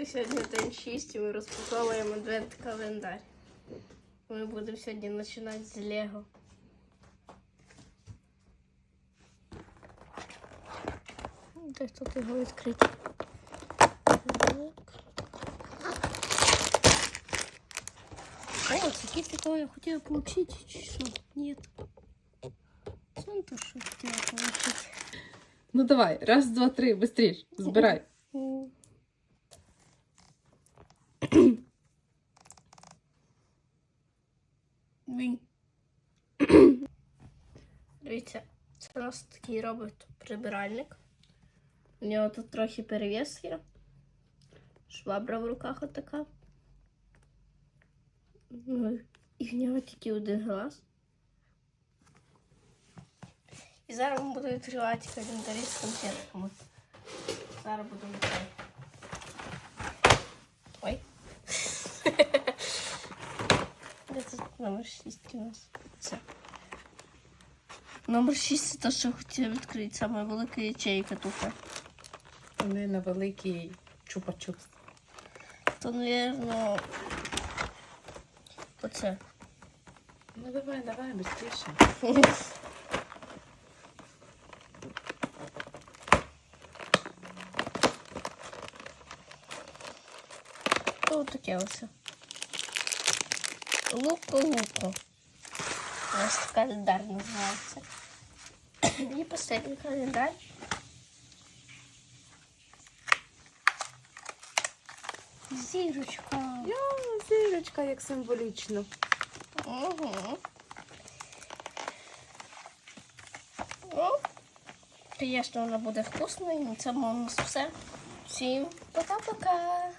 Бачите, сьогодні день 6 і ми розпаковуємо адвент календар. Ми будемо сьогодні починати з Лего. Де тут його відкрити? Так. О, це якісь такого я хотіла получить, чи що? Ні. Це то, що хотіла получить. Ну давай, раз, два, три, быстрее, збирай. Він. Дивіться, це у нас такий робот-прибиральник. У нього тут трохи перевес є. Швабра в руках отака. Ну, і в нього тільки один глаз. І зараз ми будемо відкривати календарі з конфетками. Зараз будемо відкривати. Номер 6 у нас? Це. Номер 6 це те, що хотіла відкрити. Саме велика ячейка тут. Вони на великий чупа-чупс. То, напевно, оце. Ну давай, давай, быстрее. Ось таке ось. Луко-луко. У нас календар називається. І останній календар. Зірочка. Я, зірочка, як символічно. Угу. Ну, звісно, вона буде вкусною. На цьому у нас все. Всім пока-пока.